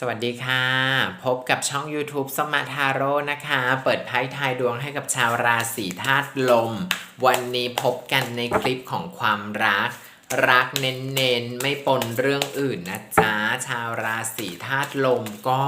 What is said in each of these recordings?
สวัสดีค่ะ พบกับช่อง YouTube สมาทาโร่นะคะ เปิดไพ่ทายดวงให้กับชาวราศีธาตุลม วันนี้พบกันในคลิปของความรัก รักเน้นๆ ไม่ปนเรื่องอื่นนะจ๊ะ ชาวราศีธาตุลมก็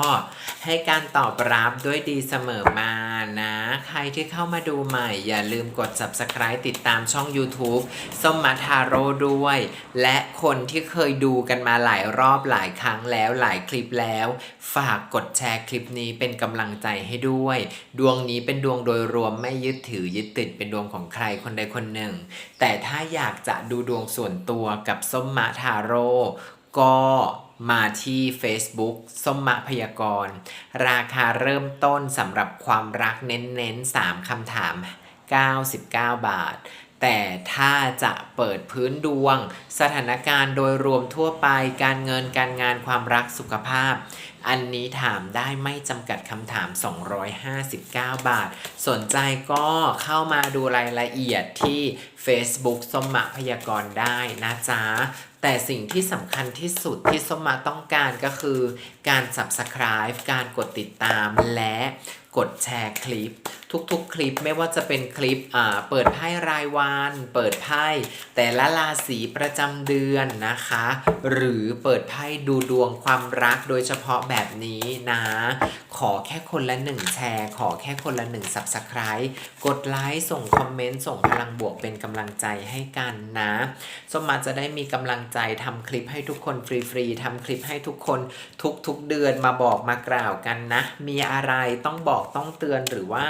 ให้การตอบรับด้วยดีเสมอมานะ ใครที่เข้ามาดูใหม่ อย่าลืมกด subscribe ติดตามช่อง YouTube ส้มมาทาโร่ด้วย และคนที่เคยดูกันมาหลายรอบหลายครั้งแล้วหลายคลิปแล้ว ฝากกดแชร์คลิปนี้เป็นกำลังใจให้ด้วย ดวงนี้เป็นดวงโดยรวมไม่ยึดถือยึดติดเป็นดวงของใครคนใดคนหนึ่ง แต่ถ้าอยากจะดูดวงส่วนตัวัวกับส้มมะทาโร่ก็มาที่ Facebook ส้มมะพยากร ราคาเริ่มต้นสำหรับความรักเน้นๆ 3คำถาม 99 บาท แต่ถ้าจะเปิดพื้นดวง สถานการณ์โดยรวมทั่วไป การเงินการงานความรักสุขภาพ อันนี้ถามได้ไม่จำกัดคำถาม 259 บาท สนใจก็เข้ามาดูรายละเอียดที่ Facebook สมมะพยากรณ์ได้นะจ๊ะ แต่สิ่งที่สำคัญที่สุดที่สมมะต้องการก็คือ การ Subscribe การกดติดตามและกดแชร์คลิป ทุกๆ คลิปไม่ว่าจะเป็นคลิปอ่าเปิดไพ่รายวัน เปิดไพ่แต่ละราศีประจำเดือนนะคะ หรือเปิดไพ่ดูดวงความรักโดยเฉพาะแบบนี้นะ ขอแค่คนละหนึ่งแชร์ ขอแค่คนละหนึ่ง Subscribe กดไลค์ส่งคอมเมนต์ ส่งพลังบวกเป็นกำลังใจให้กันนะสมมาจะได้มีกำลังใจทำคลิปให้ทุกคนฟรีๆทำคลิปให้ทุกคนทุกๆเดือนมาบอกมากล่าวกันนะ มีอะไรต้องบอกต้องเตือนหรือว่า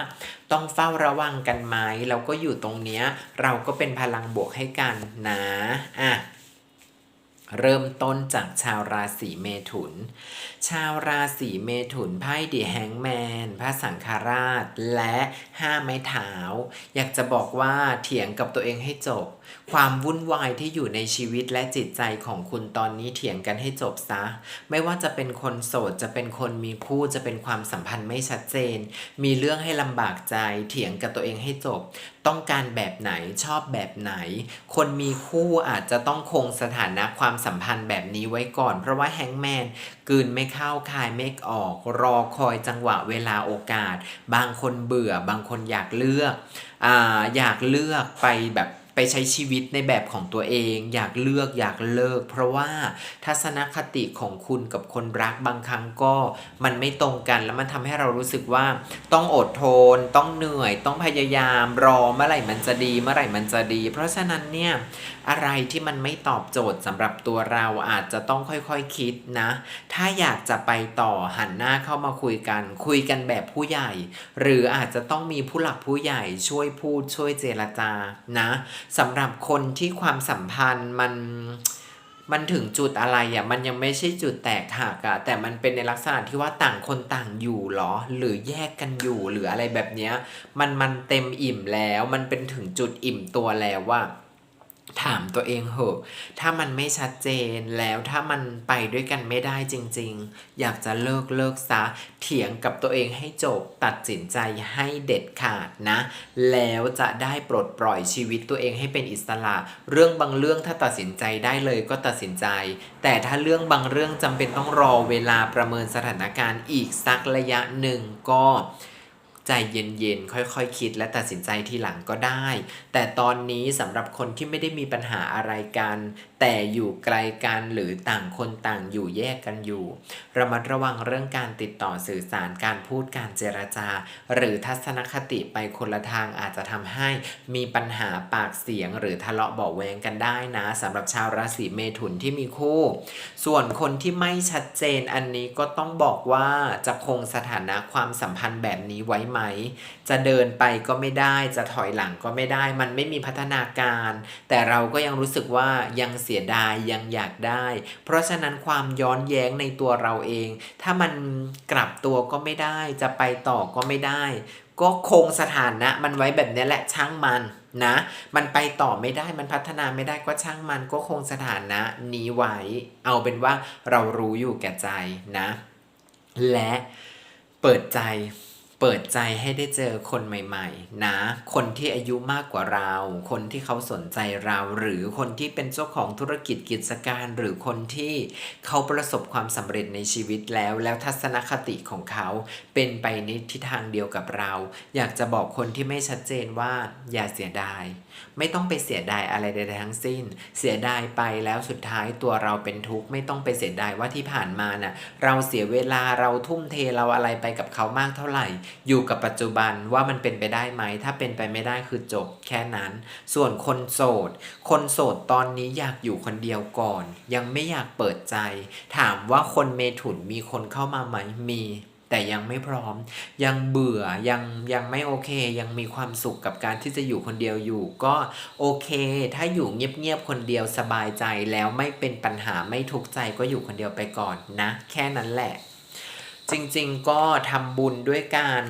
ต้องเฝ้าระวังกันไหมเราก็อยู่ตรงเนี้ย เราก็เป็นพลังบวกให้กันนะอะเริ่มต้นจากชาวราศีเมถุน ชาวราศีเมถุนไพ่ดีแฮงแมนพระสังฆราช และห้าไม้เท้า อยากจะบอกว่าเถียงกับตัวเองให้จบ ความวุ่นวายที่อยู่ในชีวิตและจิตใจของคุณตอนนี้เถียงกันให้จบซะ ไม่ว่าจะเป็นคนโสดจะเป็นคนมีคู่จะเป็นความสัมพันธ์ไม่ชัดเจน มีเรื่องให้ลำบากใจ เถียงกับตัวเองให้จบ ต้องการแบบไหนชอบแบบไหน คนมีคู่อาจจะต้องคงสถานะความสัมพันธ์แบบนี้ไว้ก่อน เพราะว่าแฮงแมนกืนไม่เข้าคายไม่ออก รอคอยจังหวะเวลาโอกาส บางคนเบื่อบางคนอยากเลือกออยากเลือกไปแบบ ใช้ชีวิตในแบบของตัวเอง อยากเลือกอยากเลิก เพราะว่าทัศนคติของคุณกับคนรักบางครั้งก็มันไม่ตรงกันแล้วมันทำให้เรารู้สึกว่าต้องอดทน ต้องเหนื่อย ต้องพยายามรอเมื่อไหร่มันจะดีเมื่อไหร่มันจะดี เพราะฉะนั้นเนี่ยอะไรที่มันไม่ตอบโจทย์สำหรับตัวเราอาจจะต้องค่อยๆคคิดนะ ถ้าอยากจะไปต่อหันหน้าเข้ามาคุยกัน คุยกันแบบผู้ใหญ่ หรืออาจจะต้องมีผู้หลักผู้ใหญ่ช่วยพูดช่วยเจรจานะสำหรับคนที่ความสัมพันธ์มันมันถึงจุดอะไรอะมันยังไม่ใช่จุดแตกหักอะแต่มันเป็นในลักษณะที่ว่าต่างคนต่างอยู่หรอ หรือแยกกันอยู่หรืออะไรแบบเนี้ย มันมันเต็มอิ่มแล้ว มันเป็นถึงจุดอิ่มตัวแล้วว่า ถามตัวเองเหอะ ถ้ามันไม่ชัดเจนแล้วถ้ามันไปด้วยกันไม่ได้จริง ๆ อยากจะเลิกเลิกซะ เถียงกับตัวเองให้จบ ตัดสินใจให้เด็ดขาดนะ แล้วจะได้ปลดปล่อยชีวิตตัวเองให้เป็นอิสระ เรื่องบางเรื่องถ้าตัดสินใจได้เลยก็ตัดสินใจ แต่ถ้าเรื่องบางเรื่องจำเป็นต้องรอเวลาประเมินสถานการณ์อีกสักระยะหนึ่งก็ ใจเย็นๆ ค่อยๆคคิดและตัดสินใจทีหลังก็ได้ แต่ตอนนี้สำหรับคนที่ไม่ได้มีปัญหาอะไรกัน แต่อยู่ไกลกันหรือต่างคนต่างอยู่แยกกันอยู่ ระมัดระวังเรื่องการติดต่อสื่อสารการพูดการเจรจา หรือทัศนคติไปคนละทางอาจจะทำให้มีปัญหาปากเสียง หรือทะเลาะเบาแวงกันได้นะสำหรับชาวราศีเมถุนที่มีคู่ ส่วนคนที่ไม่ชัดเจนอันนี้ก็ต้องบอกว่าจะคงสถานะความสัมพันธ์แบบนี้ไว้ไหม จะเดินไปก็ไม่ได้จะถอยหลังก็ไม่ได้ มันไม่มีพัฒนาการ แต่เราก็ยังรู้สึกว่ายังเสียดายยังอยากได้ เพราะฉะนั้นความย้อนแย้งในตัวเราเอง ถ้ามันกลับตัวก็ไม่ได้ จะไปต่อก็ไม่ได้ ก็คงสถานะ มันไว้แบบนี้แหละช่างมันนะ มันไปต่อไม่ได้มันพัฒนาไม่ได้ก็ช่างมันก็คงสถานะนี้ไว้ เอาเป็นว่าเรารู้อยู่แก่ใจนะ และเปิดใจ เปิดใจให้ได้เจอคนใหม่ ๆ นะ คนที่อายุมากกว่าเรา คนที่เขาสนใจเรา หรือคนที่เป็นเจ้าของธุรกิจกิจการ หรือคนที่เขาประสบความสำเร็จในชีวิตแล้ว แล้วทัศนคติของเขาเป็นไปในทิศทางเดียวกับเรา อยากจะบอกคนที่ไม่ชัดเจนว่าอย่าเสียดายไม่ต้องไปเสียดายอะไรใดๆทั้งสิ้น เสียดายไปแล้วสุดท้ายตัวเราเป็นทุกข์ไม่ต้องไปเสียดายว่าที่ผ่านมาน่ะเราเสียเวลาเราทุ่มเทเราอะไรไปกับเขามากเท่าไหร่ อยู่กับปัจจุบันว่ามันเป็นไปได้ไหม ถ้าเป็นไปไม่ได้คือจบแค่นั้น ส่วนคนโสด คนโสดตอนนี้อยากอยู่คนเดียวก่อน ยังไม่อยากเปิดใจ ถามว่าคนเมถุนมีคนเข้ามาไหมมี แต่ยังไม่พร้อม ยังเบื่อยังยังไม่โอเค ยังมีความสุขกับการที่จะอยู่คนเดียวอยู่ ก็โอเค ถ้าอยู่เงียบๆคนเดียวสบายใจแล้วไม่เป็นปัญหาไม่ทุกข์ใจก็อยู่คนเดียวไปก่อนนะ แค่นั้นแหละ จริงๆก็ทำบุญด้วยการ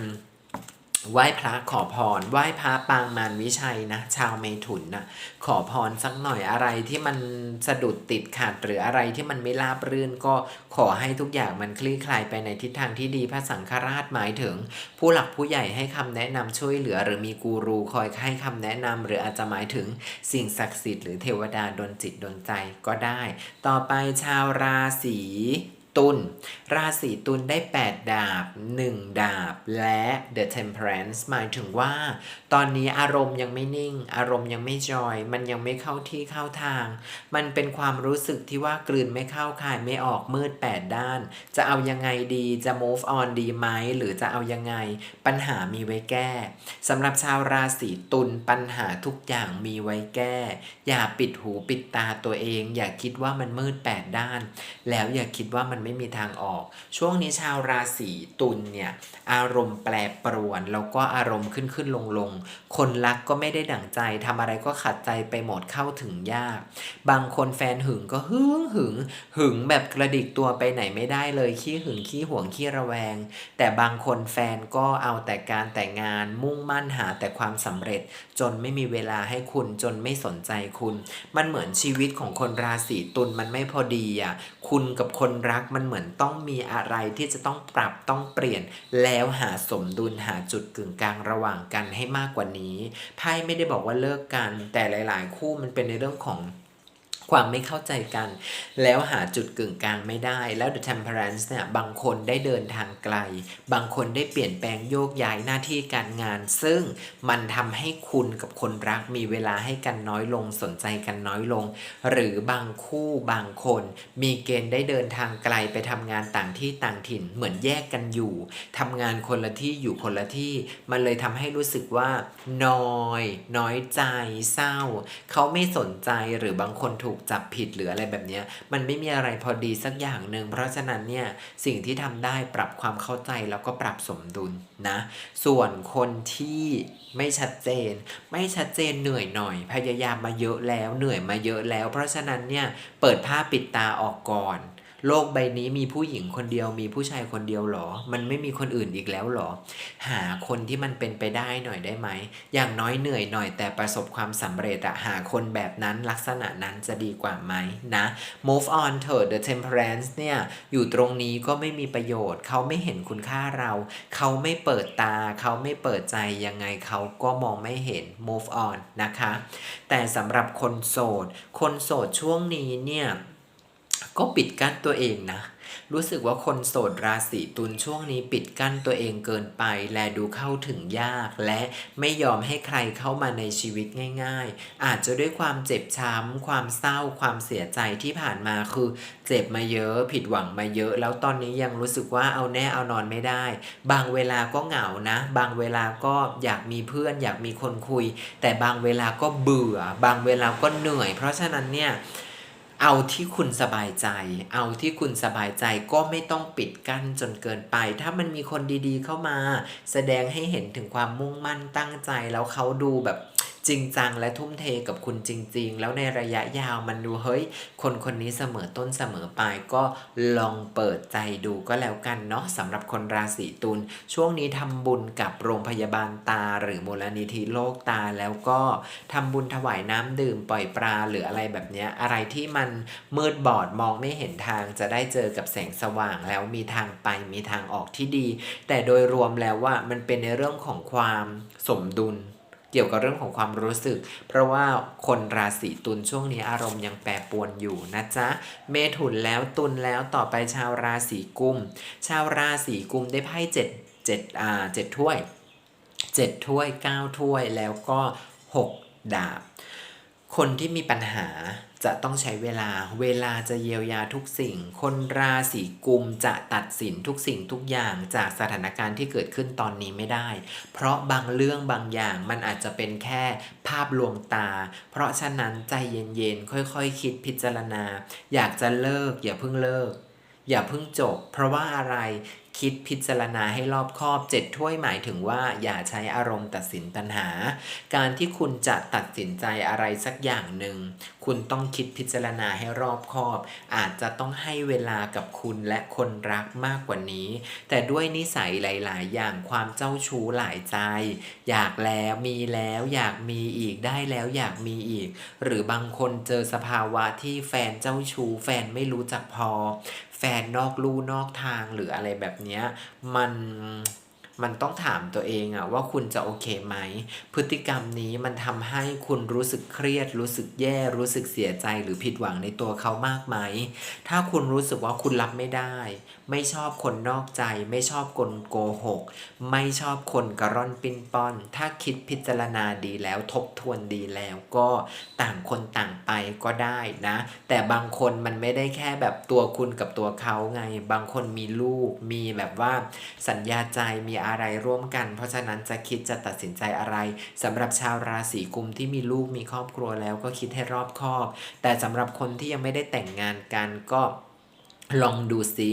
ไหว้พระขอพรไหว้พระปางมารวิชัยนะ ชาวเมถุนนะขอพรสักหน่อยอะไรที่มันสะดุดติดขัดหรืออะไรที่มันไม่ราบรื่นก็ขอให้ทุกอย่างมันคลี่คลายไปในทิศทางที่ดีพระสังฆราชหมายถึง ผู้หลักผู้ใหญ่ให้คำแนะนำช่วยเหลือ หรือมีกูรูคอยให้คำแนะนำหรืออาจจะหมายถึงสิ่งศักดิ์สิทธิ์หรือเทวดาดลจิตดลใจก็ได้ ต่อไปชาวราศี ตุลราศีตุลได้ 8 ดาบ 1 ดาบและ The Temperance หมายถึงว่า ตอนนี้อารมณ์ยังไม่นิ่ง อารมณ์ยังไม่จอย มันยังไม่เข้าที่เข้าทาง มันเป็นความรู้สึกที่ว่ากลืนไม่เข้าคายไม่ออกมืด 8 ด้าน จะเอายังไงดีจะ move on ดีไหมหรือจะเอายังไง ปัญหามีไว้แก้สำหรับชาวราศีตุลปัญหาทุกอย่างมีไว้แก้ อย่าปิดหูปิดตาตัวเอง อย่าคิดว่ามันมืด 8 ด้าน แล้วอย่าคิดว่ามันมันไม่มีทางออก ช่วงนี้ชาวราศีตุลเนี่ยอารมณ์แปรปรวน แล้วก็อารมณ์ขึ้นขึ้นลงลงคนรักก็ไม่ได้ดั่งใจทำอะไรก็ขัดใจไปหมดเข้าถึงยาก บางคนแฟนหึงก็หึงหึงหึงแบบกระดิกตัวไปไหนไม่ได้เลยขี้หึงขี้ห่วงขี้ระแวง แต่บางคนแฟนก็เอาแต่การแต่งงานมุ่งมั่นหาแต่ความสำเร็จ จนไม่มีเวลาให้คุณจนไม่สนใจคุณ มันเหมือนชีวิตของคนราศีตุลมันไม่พอดีอะคุณกับคนรักมันเหมือนต้องมีอะไรที่จะต้องปรับต้องเปลี่ยน แล้วหาสมดุลหาจุดกึ่งกลางระหว่างกันให้มากกว่านี้ไพ่ไม่ได้บอกว่าเลิกกัน แต่หลาย ๆ คู่มันเป็นในเรื่องของ ความไม่เข้าใจกัน แล้วหาจุดกึ่งกลางไม่ได้ แล้ว The Temperance เนี่ยบางคนได้เดินทางไกล บางคนได้เปลี่ยนแปลงโยกย้ายหน้าที่การงาน ซึ่งมันทำให้คุณกับคนรักมีเวลาให้กันน้อยลงสนใจกันน้อยลง หรือบางคู่บางคน มีเกณฑ์ได้เดินทางไกลไปทำงานต่างที่ต่างถิ่นเหมือนแยกกันอยู่ทำงานคนละที่อยู่คนละที่ มันเลยทำให้รู้สึกว่าน้อย น้อยใจเศร้า เขาไม่สนใจหรือบางคนถูกจับผิดหรืออะไรแบบนี้มันไม่มีอะไรพอดีสักอย่างหนึ่งเพราะฉะนั้นเนี่ยสิ่งที่ทำได้ปรับความเข้าใจแล้วก็ปรับสมดุลนะ ส่วนคนที่ไม่ชัดเจน ไม่ชัดเจนเหนื่อยหน่อย พยายามมาเยอะแล้วเหนื่อยมาเยอะแล้ว เพราะฉะนั้นเนี่ยเปิดผ้าปิดตาออกก่อน โลกใบนี้มีผู้หญิงคนเดียว มีผู้ชายคนเดียวหรอ มันไม่มีคนอื่นอีกแล้วหรอ หาคนที่มันเป็นไปได้หน่อยได้ไหม อย่างน้อยเหนื่อยหน่อยแต่ประสบความสำเร็จอะหาคนแบบนั้นลักษณะนั้นจะดีกว่าไหมนะ move on เถอะ the temperance เนี่ย อยู่ตรงนี้ก็ไม่มีประโยชน์ เขาไม่เห็นคุณค่าเรา เขาไม่เปิดตา เขาไม่เปิดใจยังไงเขาก็มองไม่เห็น move on นะคะ แต่สำหรับคนโสด คนโสดช่วงนี้เนี่ย ก็ปิดกั้นตัวเองนะ รู้สึกว่าคนโสดราศีตุลช่วงนี้ปิดกั้นตัวเองเกินไป และดูเข้าถึงยาก และไม่ยอมให้ใครเข้ามาในชีวิตง่าย ๆ อาจจะด้วยความเจ็บช้ำ ความเศร้า ความเสียใจที่ผ่านมาคือ เจ็บมาเยอะ ผิดหวังมาเยอะ แล้วตอนนี้ยังรู้สึกว่าเอาแน่เอานอนไม่ได้ บางเวลาก็เหงานะ บางเวลาก็อยากมีเพื่อน อยากมีคนคุย แต่บางเวลาก็เบื่อ บางเวลาก็เหนื่อย เพราะฉะนั้นเนี่ย เอาที่คุณสบายใจ เอาที่คุณสบายใจก็ไม่ต้องปิดกั้นจนเกินไป ถ้ามันมีคนดีๆเข้ามา แสดงให้เห็นถึงความมุ่งมั่นตั้งใจแล้วเขาดูแบบ จริงจังและทุ่มเทกับคุณจริง ๆ แล้วในระยะยาวมันดูเฮ้ย คนคนนี้เสมอต้นเสมอปลายก็ลองเปิดใจดูก็แล้วกันเนาะสำหรับคนราศีตุลช่วงนี้ทำบุญกับโรงพยาบาลตา หรือมูลนิธิโลกตาแล้วก็ทำบุญถวายน้ำดื่มปล่อยปลาหรืออะไรแบบเนี้ยอะไรที่มันมืดบอดมองไม่เห็นทางจะได้เจอกับแสงสว่างแล้วมีทางไปมีทางออกที่ดี แต่โดยรวมแล้วว่ามันเป็นในเรื่องของความสมดุล เกี่ยวกับเรื่องของความรู้สึก เพราะว่าคนราศีตุลช่วงนี้อารมณ์ยังแปรปรวนอยู่นะจ๊ะ เมถุนแล้วตุลแล้วต่อไปชาวราศีกุม ชาวราศีกุมได้ไพ่เจ็ดเจ็ดอ่าเจ็ดถ้วยเจ็ดถ้วยเก้าถ้วยแล้วก็หกดาบ คนที่มีปัญหา จะต้องใช้เวลา เวลาจะเยียวยาทุกสิ่ง คนราศีกุมจะตัดสินทุกสิ่งทุกอย่างจากสถานการณ์ที่เกิดขึ้นตอนนี้ไม่ได้ เพราะบางเรื่องบางอย่างมันอาจจะเป็นแค่ภาพลวงตา เพราะฉะนั้นใจเย็นๆ ค่อยๆคคิดพิจารณา อยากจะเลิก อย่าเพิ่งเลิก อย่าเพิ่งจบ เพราะว่าอะไรคิดพิจารณาให้รอบคอบเจ็ดถ้วยหมายถึงว่าอย่าใช้อารมณ์ตัดสินปัญหา การที่คุณจะตัดสินใจอะไรสักอย่างหนึ่งคุณต้องคิดพิจารณาให้รอบคอบ อาจจะต้องให้เวลากับคุณและคนรักมากกว่านี้ แต่ด้วยนิสัยหลาย ๆ อย่างความเจ้าชู้หลายใจ อยากแล้วมีแล้วอยากมีอีกได้แล้วอยากมีอีก หรือบางคนเจอสภาวะที่แฟนเจ้าชู้แฟนไม่รู้จักพอ แฟนนอกลู่นอกทางหรืออะไรแบบนี้มัน มันต้องถามตัวเองอะว่าคุณจะโอเคไหม พฤติกรรมนี้มันทำให้คุณรู้สึกเครียด รู้สึกแย่ รู้สึกเสียใจหรือผิดหวังในตัวเขามากไหม ถ้าคุณรู้สึกว่าคุณรับไม่ได้ ไม่ชอบคนนอกใจ ไม่ชอบคนโกหก ไม่ชอบคนกระร่อนปิ้นป้อน ถ้าคิดพิจารณาดีแล้วทบทวนดีแล้วก็ต่างคนต่างไปก็ได้นะ แต่บางคนมันไม่ได้แค่แบบตัวคุณกับตัวเขาไง บางคนมีลูก มีแบบว่าสัญญาใจ มีออะไรร่วมกัน เพราะฉะนั้นจะคิดจะตัดสินใจอะไรสำหรับชาวราศีกุมที่มีลูกมีครอบครัวแล้วก็คิดให้รอบคอบ แต่สำหรับคนที่ยังไม่ได้แต่งงานกันก็ลองดูสิ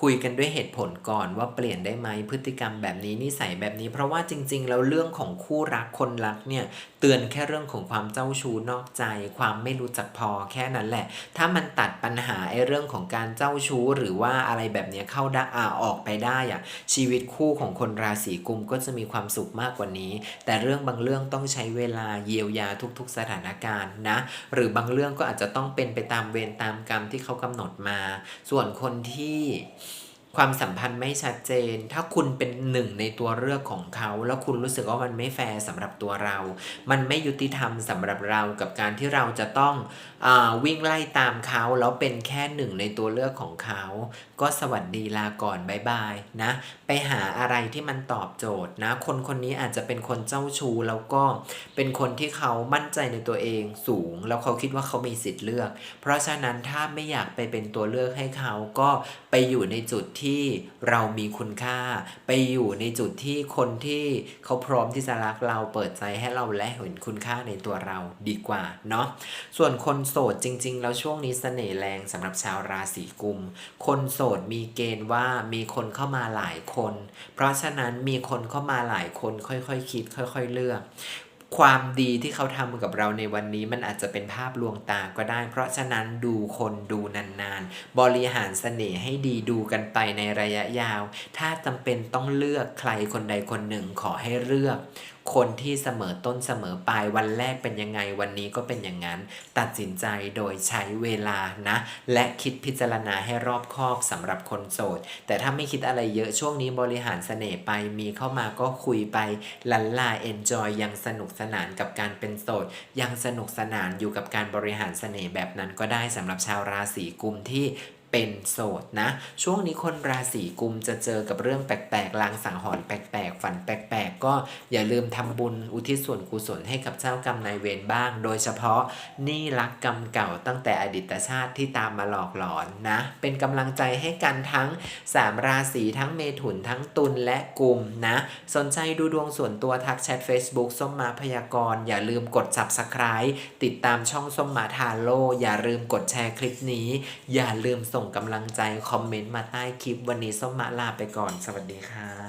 คุยกันด้วยเหตุผลก่อนว่าเปลี่ยนได้ไหมพฤติกรรมแบบนี้นิสัยแบบนี้ เพราะว่าจริง ๆ แล้วเรื่องของคู่รักคนรักเนี่ยเตือนแค่เรื่องของความเจ้าชู้นอกใจ ความไม่รู้จักพอแค่นั้นแหละ ถ้ามันตัดปัญหาไอ้เรื่องของการเจ้าชู้หรือว่าอะไรแบบนี้เข้าได้อาออกไปได้อะชีวิตคู่ของคนราศีกุมก็จะมีความสุขมากกว่านี้ แต่เรื่องบางเรื่องต้องใช้เวลาเยียวยาทุก ๆ สถานการณ์นะ หรือบางเรื่องก็อาจจะต้องเป็นไปตามเวรตามกรรมที่เขากำหนดมา ส่วนคนที่ ความสัมพันธ์ไม่ชัดเจน ถ้าคุณเป็นหนึ่งในตัวเลือกของเขา แล้วคุณรู้สึกว่ามันไม่แฟร์สำหรับตัวเรา มันไม่ยุติธรรมสำหรับเรากับการที่เราจะต้องวิ่งไล่ตามเขาแล้วเป็นแค่หนึ่งในตัวเลือกของเขา ก็สวัสดีลาก่อนบายบายนะ ไปหาอะไรที่มันตอบโจทย์นะ คนคนนี้อาจจะเป็นคนเจ้าชู้แล้วก็เป็นคนที่เขามั่นใจในตัวเองสูง แล้วเขาคิดว่าเขามีสิทธิ์เลือก เพราะฉะนั้นถ้าไม่อยากไปเป็นตัวเลือกให้เขาก็ไปอยู่ในจุดที่เรามีคุณค่า ไปอยู่ในจุดที่คนที่เขาพร้อมที่จะรักเราเปิดใจให้เราและเห็นคุณค่าในตัวเราดีกว่าเนาะส่วนคนโสดจริง ๆ แล้วช่วงนี้เสน่ห์แรงสำหรับชาวราศีกุม คนโสดมีเกณฑ์ว่ามีคนเข้ามาหลายคน เพราะฉะนั้นมีคนเข้ามาหลายคนค่อยๆคคิด ค่อย ๆ เลือก ความดีที่เขาทำกับเราในวันนี้มันอาจจะเป็นภาพลวงตาก็ได้ เพราะฉะนั้นดูคนดูนานๆ บริหารเสน่ห์ให้ดีดูกันไปในระยะยาว ถ้าจำเป็นต้องเลือกใครคนใดคนหนึ่งขอให้เลือก คนที่เสมอต้นเสมอปลายวันแรกเป็นยังไงวันนี้ก็เป็นอย่างนั้น ตัดสินใจโดยใช้เวลานะ และคิดพิจารณาให้รอบคอบสำหรับคนโสด แต่ถ้าไม่คิดอะไรเยอะช่วงนี้บริหารเสน่ห์ไปมีเข้ามาก็คุยไปลันลาเอนจอยยังสนุกสนานกับการเป็นโสด ยังสนุกสนานอยู่กับการบริหารเสน่ห์แบบนั้นก็ได้สำหรับชาวราศีกุมที่ เป็นโสดนะ ช่วงนี้คนราศีกุมจะเจอกับเรื่องแปลกๆลางสังหรณ์แปลกๆ ฝันแปลกๆ ก็อย่าลืมทำบุญอุทิศส่วนกุศลให้กับเจ้ากรรมนายเวรบ้าง โดยเฉพาะนี่รักกรรมเก่าตั้งแต่อดีตชาติที่ตามมาหลอกหลอนนะ เป็นกำลังใจให้กันทั้ง 3 ราศีทั้งเมถุนทั้งตุลและกุมนะ สนใจดูดวงส่วนตัวทักแชท Facebook ส้มมาพยากรณ์อย่าลืมกด subscribe ติดตามช่องส้มมาทาโร่อย่าลืมกดแชร์คลิปนี้ อย่าลืมส่งกำลังใจคอมเมนต์มาใต้คลิปวันนี้ส้มมาลาไปก่อน สวัสดีค่ะ